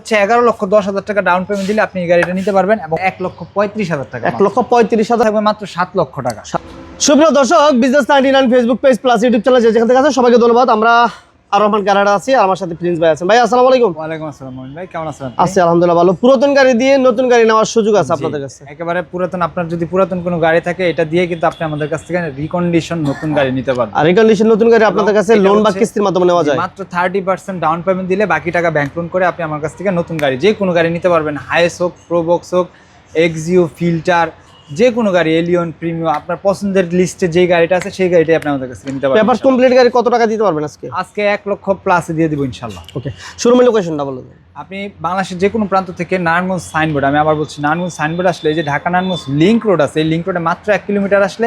হচ্ছে এগারো লক্ষ দশ হাজার টাকা ডাউন পেমেন্ট দিলে আপনি এই গাড়িটা নিতে পারবেন এবং এক লক্ষ পঁয়ত্রিশ হাজার টাকা এক লক্ষ পঁয়ত্রিশ হাজার থাকবে মাত্র সাত লক্ষ টাকা। সুপ্রিয় দর্শক business ninety nine Facebook page plus YouTube channel যেখান থেকে আছে সবাইকে ধন্যবাদ। আমরা আর রহমান কানাডা আছি আর আমার সাথে প্রিন্স ভাই আছেন। ভাই আসসালামু আলাইকুম। ওয়ালাইকুম আসসালাম মমিন ভাই কেমন আছেন আপনি? আছি আলহামদুলিল্লাহ ভালো। পুরাতন গাড়ি দিয়ে নতুন গাড়ি নেওয়ার সুযোগ আছে আপনাদের কাছে? একেবারে পুরাতন আপনার যদি পুরাতন কোনো গাড়ি থাকে এটা দিয়ে কিন্তু আপনি আমাদের কাছ থেকে রিকন্ডিশন নতুন গাড়ি নিতে পারবেন। আর এই কন্ডিশন নতুন গাড়ি আপনাদের কাছে লোন বা কিস্তির মাধ্যমে নেওয়া যায়? মাত্র থার্টি পার্সেন্ট ডাউন পেমেন্ট দিলে বাকি টাকা ব্যাংক লোন করে আপনি আমার কাছ থেকে নতুন গাড়ি যে কোনো গাড়ি নিতে পারবেন। হাইস হোক প্রোবক্স হোক এক্সিও ফিল্টার যে কোনো গাড়ি এলিয়ন প্রিমিয়াম আপনার পছন্দের লিস্টে যে গাড়িটা আছে সেই গাড়িটাই আপনি আমাদের কাছ নিতে পারবেন পেপার কমপ্লিট গাড়ি কত টাকা দিতে পারবেন আজকে? আজকে এক লক্ষ প্লাসে দিয়ে দিব ইনশাল্লাহ। ওকে শোরুমের লোকেশনটা বলুন আপনি বাংলাদেশের যে কোনো প্রান্ত থেকে নারায়ণগঞ্জ সাইনবোর্ড আমি আবার বলছি নারায়ণগঞ্জ সাইনবোর্ড আসলে এই যে ঢাকা নারায়ণগঞ্জ লিঙ্ক রোড আছে এই লিঙ্ক রোডে মাত্র এক কিলোমিটার আসলে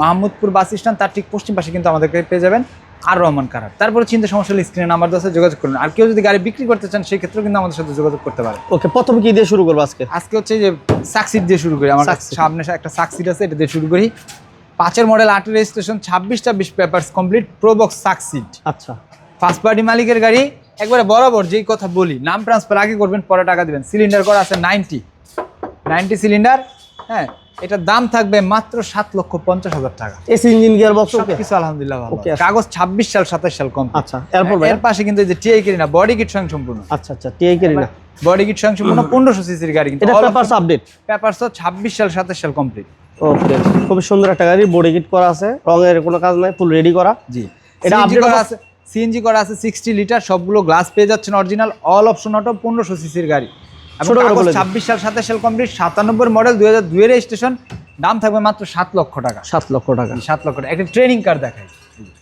মাহমুদপুর বাস স্ট্যান্ড তার ঠিক পশ্চিম পাশে কিন্তু আমাদেরকে পেয়ে যাবেন। আর রহমান কারার তারপরে চিন্তা সমস্যা হলে স্ক্রিনে নাম্বার দেওয়া যোগাযোগ করুন। আর কেউ যদি গাড়ি বিক্রি করতে চান সেই ক্ষেত্রেও কিন্তু আমাদের সাথে যোগাযোগ করতে পারে। ওকে প্রথম কি দিয়ে শুরু করব আজকে? আজকে হচ্ছে যে সাকসিড দিয়ে শুরু করি। আমার সামনে একটা সাকসিড আছে এটা দিয়ে শুরু করি। পাঁচের মডেল আটের রেজিস্ট্রেশন ছাব্বিশ ছাব্বিশ পেপার্স কমপ্লিট প্রোবক্স সাকসিড আচ্ছা। ফার্স্ট পার্টি মালিকের গাড়ি একবারে বরাবর যেই কথা বলি নাম ট্রান্সফার আগে করবেন পরে টাকা দিবেন। সিলিন্ডার করা আছে নাইনটি নাইনটি সিলিন্ডার হ্যাঁ এটার দাম থাকবে মাত্র সাত লক্ষ পঞ্চাশ হাজার টাকা। এসি ইঞ্জিন গিয়ার বক্স সবকিছু আলহামদুলিল্লাহ ভালো। কাগজ ছাব্বিশ সাল সাতাশ সাল কম আচ্ছা এরপর এর পাশে কিন্তু যে টিআই কিরি না বডি কিট সঙ্গে সম্পূর্ণ আচ্ছা আচ্ছা টিআই কেরি না বডি কিট সঙ্গে সম্পূর্ণ পনেরোশো সিসির গাড়ি কিন্তু পেপারস আপডেট ছাব্বিশ সাল সাতাশ সাল কমপ্লিট ওকে খুব সুন্দর একটা গাড়ি বডি কিট করা আছে রঙের কোনো কাজ নাই ফুল রেডি করা। জি। এটা update করা আছে সিএনজি করা আছে সিক্সটি লিটার সবগুলো গ্লাস পেয়ে যাচ্ছেন অরিজিনাল অল অপশন অটো পনেরোশো সিসির গাড়ি। করে। ছাব্বিশ সাল সাতাশ সাল কমপ্লিট সাতানব্বই মডেল দুই হাজার দুই রেজিস্ট্রেশন দাম থাকবে মাত্র সাত লক্ষ টাকা। সাত লক্ষ টাকা। সাত লক্ষ টাকা। একটা ট্রেনিং কার্ড দেখাই।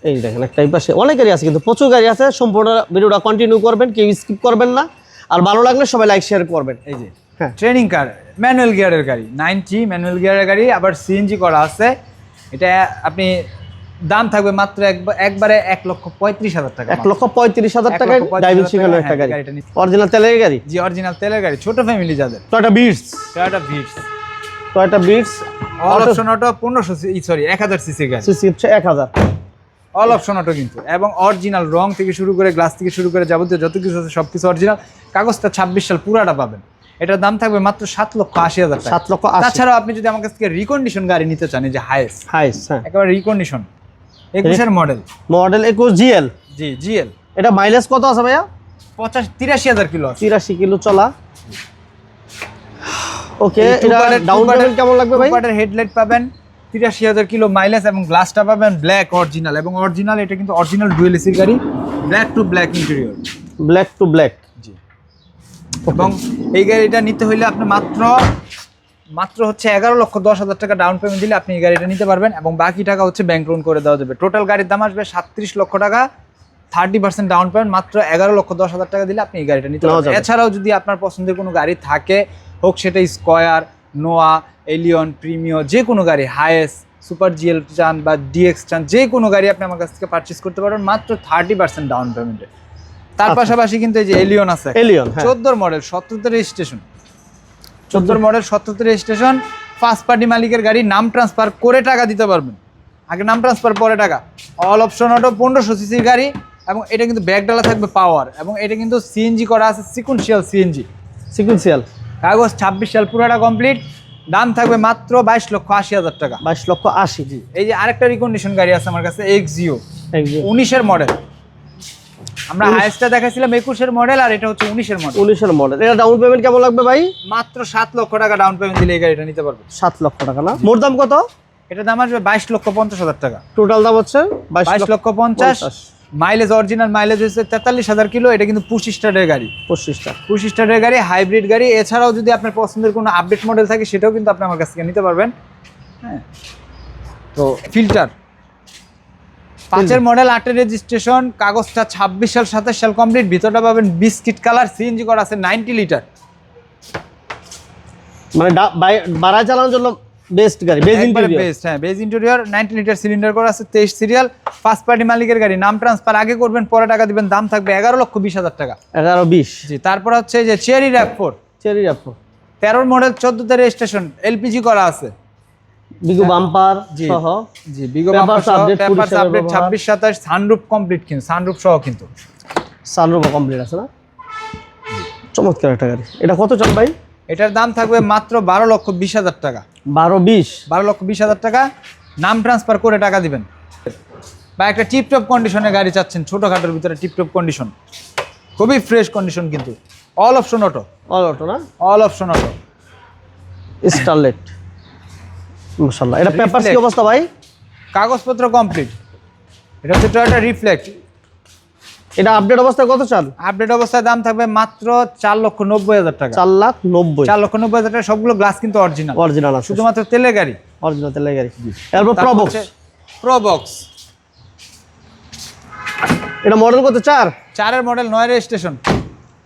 এই দেখেন একটা পাশে অনেক গাড়ি আছে কিন্তু প্রচুর গাড়ি আছে। সম্পূর্ণ ভিডিওটা কন্টিনিউ করবেন কেউ স্কিপ করবেন না। আর ভালো লাগলে সবাই লাইক শেয়ার করবেন। এই যে হ্যাঁ। ট্রেনিং কার ম্যানুয়াল গিয়ারের গাড়ি নাইনটি ম্যানুয়াল গিয়ারের গাড়ি আবার সিএনজি করা আছে। এটা আপনি দাম থাকবে মাত্র একবার- এক লক্ষ পঁয়ত্রিশ হাজার টাকা এক লক্ষ পঁয়ত্রিশ হাজার পঁয়ত্রিশ ড্রাইভিং শিখানো একটা হ্যাঁ, গাড়ি। অরিজিনাল তেলের গাড়ি? জি অরিজিনাল তেলের গাড়ি ছোট ফ্যামিলি যাদের। Toyota Vitz Toyota Vitz Toyota Vitz all option auto পনেরোশো সরি এক হাজার সিসির গাড়ি। সিসি হচ্ছে এক হাজার। অল অপশন অটো কিন্তু। এবং অরিজিনাল রং থেকে শুরু করে গ্লাস থেকে শুরু করে যাবতীয় যত কিছু আছে সব কিছু অরিজিনাল কাগজটা ছাব্বিশ সাল পুরাটা পাবেন। এটার দাম থাকবে মাত্র সাত লক্ষ আশি হাজার সাত লক্ষ তাছাড়াও আপনি যদি আমার কাছ থেকে রিকন্ডিশন গাড়ি নিতে চান যে হাইস্ট হাইস হ্যাঁ। একেবারে রিকন্ডিশন একুশের মডেল মডেল একুশ জিএল। G GL. এটা মাইলেজ কত আছে ভাইয়া? পঞ্চাশ তিরাশি হাজার কিলো তিরাশি কিলো চলা। ওকে এটা ডাউন পেমেন্ট কেমন লাগবে ভাই? part-এর হেডলাইট পাবেন তিরাশি হাজার কিলো মাইলেজ এবং গ্লাসটা পাবেন ব্ল্যাক অরিজিনাল এবং অরিজিনাল এটা কিন্তু অরিজিনাল ডুয়েল এসির গাড়ি black to black interior black to black জি। এবং এই গাড়িটা নিতে হইলে আপনি মাত্র মাত্র হচ্ছে এগারো লক্ষ দশ হাজার টাকা ডাউন পেমেন্ট দিলে আপনি এই গাড়িটা নিতে পারবেন এবং বাকি টাকা হচ্ছে ব্যাংক লোন করে দেওয়া যাবে। টোটাল গাড়ির দাম আসবে সাতত্রিশ লক্ষ টাকা থার্টি পার্সেন্ট ডাউন পেমেন্ট মাত্র এগারো লক্ষ দশ হাজার টাকা দিলে আপনি এই গাড়িটা নিতে পারবেন। এছাড়াও যদি আপনার পছন্দের কোনো গাড়ি থাকে হোক সেটা স্কয়ার নোয়া এলিয়ন প্রিমিও যে কোনো গাড়ি হায়েস সুপার জিএল চান বা ডিএক্স চান যে কোনো গাড়ি আপনি আমার কাছ থেকে পারচেস করতে পারবেন মাত্র থার্টি পার্সেন্ট ডাউন পেমেন্টে তার আচ্ছা। পাশাপাশি কিন্তু এই যে এলিয়ন আছে। এলিয়ন হ্যাঁ। চোদ্দোর মডেল সত্তরতে রেজিস্ট্রেশন চোদ্দোর মডেল সত্তরতে রেজিস্ট্রেশন ফার্স্ট পার্টি মালিকের গাড়ি নাম ট্রান্সফার করে টাকা দিতে পারবেন। আগে নাম ট্রান্সফার পরে টাকা। অল অপশন অটো পনেরোশো সিসির গাড়ি এবং এটা কিন্তু ব্যাগ ডালা থাকবে পাওয়ার এবং এটা কিন্তু সিএনজি করা আছে সিকুয়েন্সিয়াল সিএনজি সিকুয়েন্সিয়াল কাগজ ছাব্বিশ সাল পুরোটা কমপ্লিট দাম থাকবে মাত্র বাইশ লক্ষ আশি হাজার টাকা। বাইশ লক্ষ আশি জি। এই যে আরেকটা রিকন্ডিশন গাড়ি আছে আমার কাছে এক্স জিও উনিশের মডেল আমরা উনিশ। হায়েস্টটা দেখাছিলাম একুশের মডেল আর এটা হচ্ছে উনিশের মডেল উনিশের মডেল এটা ডাউন পেমেন্ট কেমন লাগবে ভাই? মাত্র সাত লক্ষ টাকা ডাউন পেমেন্ট দিলে এই গাড়িটা নিতে পারবে। সাত লক্ষ টাকা না? মোট দাম কত? এটা দাম আসবে বাইশ লক্ষ পঞ্চাশ হাজার টাকা। টোটাল দাম হচ্ছে বাইশ লক্ষ পঞ্চাশ। পঞ্চাশ। মাইলেজ অরিজিনাল মাইলেজ হচ্ছে তেতাল্লিশ হাজার কিলো এটা কিন্তু পুশ স্টারের গাড়ি। পঁচিশটা পুশ স্টারের গাড়ি হাইব্রিড গাড়ি। এছাড়াও যদি আপনার পছন্দের কোনো আপডেট মডেল থাকে সেটাও কিন্তু আপনি আমার কাছ থেকে নিতে পারবেন। হ্যাঁ। তো ফিল্টার পাঁচের মডেল আটের রেজিস্ট্রেশন কাগজটা ছাব্বিশ সাল সাতাশ সাল কমপ্লিট ভিতরটা পাবেন বিস্কিট কালার সিএনজি করা আছে নাইনটি লিটার। মানে ডা- বাই- বাড়ায় চালানোর জন্য বেস্ট গাড়ি বেজ ইন্টেরিয়র বেস্ট হ্যাঁ beige interior ninety litre cylinder করা আছে তেইশ সিরিয়াল ফার্স্ট পার্টি মালিকের গাড়ি। নাম ট্রান্সফার আগে করবেন পরে টাকা দিবেন দাম থাকবে এগারো লক্ষ বিশ হাজার টাকা। এগারো বিশ। জি তারপর হচ্ছে যে চেয়ারি র্যাপ ফোর চেরি আপু তেরোর মডেল চোদ্দোতে রেজিস্ট্রেশন এলপিজি করা আছে। বিগু বাম্পার সহ জি বিগো Papers update, পেপারস আপডেট ব্যবহার। ছাব্বিশ সাতাশ সানরুপ কমপ্লিট কিন্তু সানরুপ সহ কিন্তু। সানরুফ কমপ্লিট আছে না? চমৎকার একটা গাড়ি। এটা কত চান ভাই? এটার দাম থাকবে মাত্র বারো লক্ষ বিশ হাজার টাকা। বারো বিশ? বারো লক্ষ বিশ হাজার টাকা। নাম ট্রান্সফার করে টাকা দিবেন। বা একটা টিপটপ কন্ডিশনের গাড়ি চাচ্ছেন ছোটোখাটোর ভিতরে টিপটপ কন্ডিশন খুবই ফ্রেশ কন্ডিশন কিন্তু। All option auto all auto না? অল অপশন অটো স্টারলেট মাশাল্লাহ এটা কি অবস্থা ভাই? কাগজপত্র কমপ্লিট এটা হচ্ছে টয়োটা রিফ্লেক্ট এটা আপডেট অবস্থায় কত চান? আপডেট অবস্থায় দাম থাকবে মাত্র চার লক্ষ নব্বই হাজার টাকা। চার লাখ নব্বই। চার লক্ষ নব্বই হাজার টাকা সবগুলো গ্লাস কিন্তু অরিজিনাল অরিজিনাল আছে। শুধুমাত্র তেলের গাড়ি। অরিজিনাল তেলের গাড়ি। এরপর প্রবক্স প্রবক্স এটা মডেল কত? চার? চারের মডেল নয় রেজিস্ট্রেশন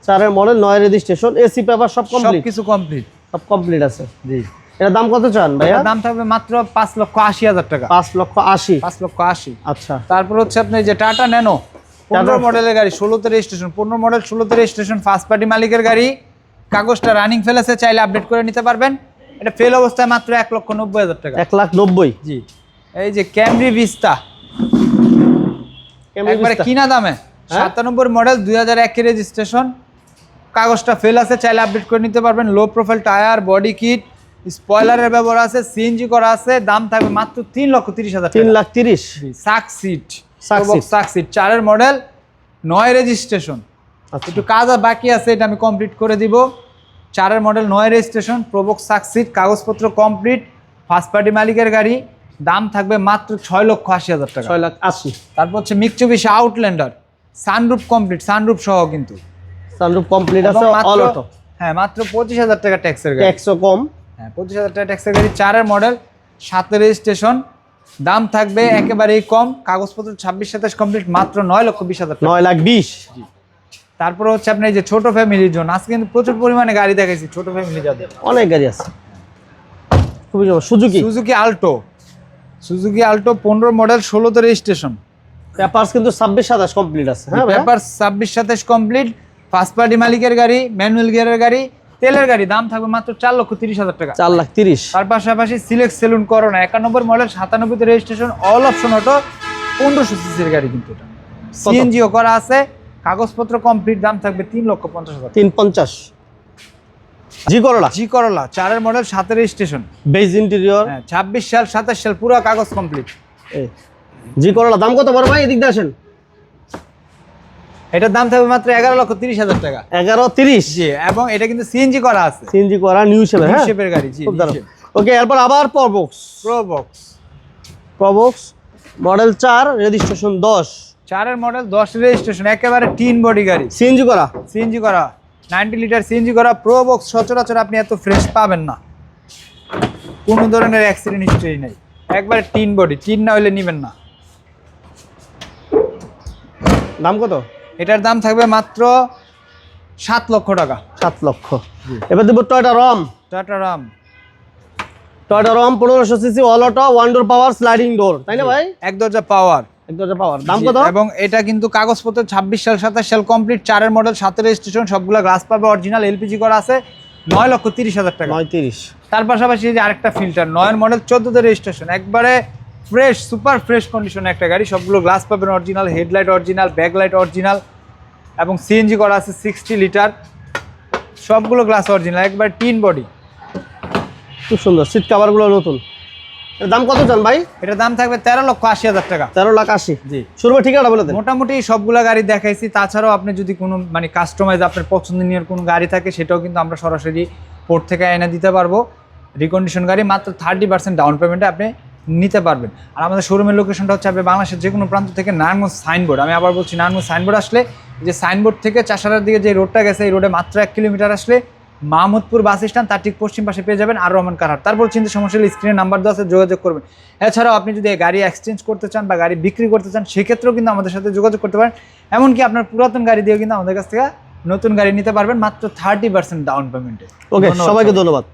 চারের মডেল নয় রেজিস্ট্রেশন এসি পেপার সব সব কিছু কমপ্লিট সব কমপ্লিট আছে। জি। এটার দাম কত চান ভাইয়া? দাম থাকবে মাত্র পাঁচ লক্ষ আশি হাজার টাকা। পাঁচ লক্ষ আশি। পাঁচ লক্ষ আশি। আচ্ছা। তারপর হচ্ছে আপনি যে টাটা ন্যানো পনেরো মডেলের গাড়ি ষোলোতে রেজিস্ট্রেশন পনেরো মডেল ষোলোতে রেজিস্ট্রেশন ফার্স্ট পার্টি মালিকের গাড়ি। কাগজটা রানিং ফেলেছে চাইলে আপডেট করে নিতে পারবেন। এটা ফেল অবস্থায় মাত্র এক লক্ষ নব্বই হাজার টাকা। এক লাখ নব্বই। জি। এই যে ক্যামরি ভিস্তা একবারে কিনা দামে। সাতানব্বই মডেল দুই হাজার একের রেজিস্ট্রেশন কাগজটা ফেল আছে চাইলে আপডেট করে নিতে পারবেন। Low profile tyre body kit স্পয়লারের ব্যবহার আছে সিএনজি করা আছে দাম থাকবে মাত্র তিন লক্ষ তিরিশ হাজার তিন লাখ তিরিশ। Succeed succeed. চারের মডেল নয় রেজিস্ট্রেশন আচ্ছা। একটু কাজ বাকি আছে এটা আমি কমপ্লিট করে দিব। চারের মডেল নয় রেজিস্ট্রেশন প্রবক সাকসিট কাগজপত্র কমপ্লিট ফার্স্ট পার্টি মালিকের গাড়ি দাম থাকবে মাত্র ছয় লক্ষ আশি হাজার টাকা। ছয় লাখ আশি। তারপর হচ্ছে Mitsubishi Outlander sunroof complete sunroof সহ কিন্তু। সানরুফ কমপ্লিট আছে অল অটো হ্যাঁ মাত্র পঁচিশ হাজার টাকা ট্যাক্সের গাড়ি। ট্যাক্সও কম। হ্যাঁ পঁচিশ হাজার টাকা ট্যাক্সের গাড়ি চারের মডেল সাতের রেজিস্ট্রেশন দাম থাকবে একেবারেই কম কাগজপত্র ছাব্বিশ সাতাশ কমপ্লিট মাত্র নয় লক্ষ বিশ হাজার নয় লাখ বিশ? তারপরে হচ্ছে আপনার এই যে ছোট ফ্যামিলির জন্য আজকে কিন্তু প্রচুর পরিমাণে গাড়ি দেখেছি ছোট ফ্যামিলি যাদের। অনেক গাড়ি আছে। খুবই Suzuki? Suzuki Alto. Suzuki Alto পনেরো মডেল ষোলোতে রেজিস্ট্রেশন পেপারস কিন্তু ছাব্বিশ সাতাশ কমপ্লিট আছে হ্যাঁ ভাইয়া? পেপার ছাব্বিশ সাতাশ কমপ্লিট ফার্স্ট পার্টি মালিকের গাড়ি ম্যানুয়াল গিয়ারের গাড়ি তেলের গাড়ি দাম থাকবে মাত্র চার লক্ষ তিরিশ হাজার টাকা। চার লাখ তিরিশ। তার পাশাপাশি সিলেক্ট সেলুন করোনা একানব্বই মডেল সাতানব্বইতে রেজিস্ট্রেশন অল অপশন অটো পনেরোশো সিসির গাড়ি কিন্তু এটা। সিএনজিও করা আছে কাগজপত্র কমপ্লিট দাম থাকবে তিন লক্ষ পঞ্চাশ হাজার তিন পঞ্চাশ। জি করলা? জি করলা চারের মডেল সাতের রেজিস্ট্রেশন বেজ ইন্টেরিয়র হ্যাঁ ছাব্বিশ সাল সাতাশ সাল পুরো কাগজ কমপ্লিট জি করলা দাম কত বড় ভাই? এদিক দিয়ে আসেন। এটার দাম থাকবে মাত্র এগারো লক্ষ তিরিশ হাজার টাকা। এগারো তিরিশ? জি এবং এটা কিন্তু সিএনজি করা আছে। সিএনজি করা নিউ শেপের হ্যাঁ? শেপের গাড়ি জি ওকে এরপর আবার Probox pro box Probox model চার রেজিস্ট্রেশন দশ। চারের মডেল দশ রেজিস্ট্রেশন একেবারে টিন বডি গাড়ি। সিএনজি করা? সিএনজি করা নাইনটি লিটার সিএনজি করা প্রো বক্স সচরাচর আপনি এত ফ্রেশ পাবেন না। কোনো ধরনের অ্যাক্সিডেন্ট হিস্ট্রি নেই। একবারে টিন বডি টিন না হলে নেবেন না। দাম কত? এটার দাম থাকবে মাত্র সাত লক্ষ টাকা। সাত লক্ষ। এবার দেবো Toyota Raum Toyota Raum Toyota Raum পনেরোশো CC auto one door power sliding door তাই না ভাই? এক দরজা পাওয়ার এক দরজা পাওয়ার দাম কত? এবং এটা কিন্তু কাগজপত্র ছাব্বিশ সাল সাতাশ সাল কমপ্লিট চারের মডেল সাতের রেজিস্ট্রেশন সবগুলো গ্লাস পাবে অরিজিনাল এলপিজি করা আছে নয় লক্ষ তিরিশ হাজার টাকা। নয় তিরিশ। তার পাশাপাশি যে আরেকটা ফিল্টার নয়ের মডেল চোদ্দোতে রেজিস্ট্রেশন একবারে ফ্রেশ সুপার ফ্রেশ কন্ডিশনে একটা গাড়ি। সবগুলো গ্লাস পাবেন original headlight original backlight original এবং সিএনজি করা আছে সিক্সটি লিটার সবগুলো গ্লাস অরিজিনাল একবার টিন বডি খুব সুন্দর সিট কাভারগুলো নতুন। এর দাম কত চান ভাই? এটা দাম থাকবে তেরো লক্ষ আশি হাজার টাকা। তেরো লাখ আশি। জি। শুরু ঠিকানা বলে মোটামুটি সবগুলো গাড়ি দেখাইছি। তাছাড়াও আপনি যদি কোনো মানে কাস্টমাইজ আপনার পছন্দনীয় কোনো গাড়ি থাকে সেটাও কিন্তু আমরা সরাসরি পোর্ট থেকে এনে দিতে পারব। রিকন্ডিশন গাড়ি মাত্র থার্টি পার্সেন্ট ডাউন পেমেন্টে আপনি নিতে পারবেন। আর আমাদের শোরুমের লোকেশনটা হচ্ছে আপনি বাংলাদেশের যে কোনো প্রান্ত থেকে নারায়ণগঞ্জ সাইনবোর্ড আমি আবার বলছি নারায়ণগঞ্জ সাইনবোর্ড আসলে যে সাইনবোর্ড থেকে চাষারার দিকে যে রোডটা গেছে এই রোডে মাত্র এক কিলোমিটার আসলে মাহমুদপুর বাস স্ট্যান্ড তার ঠিক পশ্চিম পাশে পেয়ে যাবেন আর রহমান কারহাট। তারপর চিন্তা সমস্যা হলে স্ক্রিনে নাম্বার দেওয়া আছে যোগাযোগ করবেন। এছাড়াও আপনি যদি গাড়ি এক্সচেঞ্জ করতে চান বা গাড়ি বিক্রি করতে চান সেক্ষেত্রেও কিন্তু আমাদের সাথে যোগাযোগ করতে পারেন। এমনকি আপনার পুরাতন গাড়ি দিয়েও কিন্তু আমাদের কাছ থেকে নতুন গাড়ি নিতে পারবেন মাত্র থার্টি পার্সেন্ট ডাউন পেমেন্টে ওকে সবাইকে। ধন্যবাদ।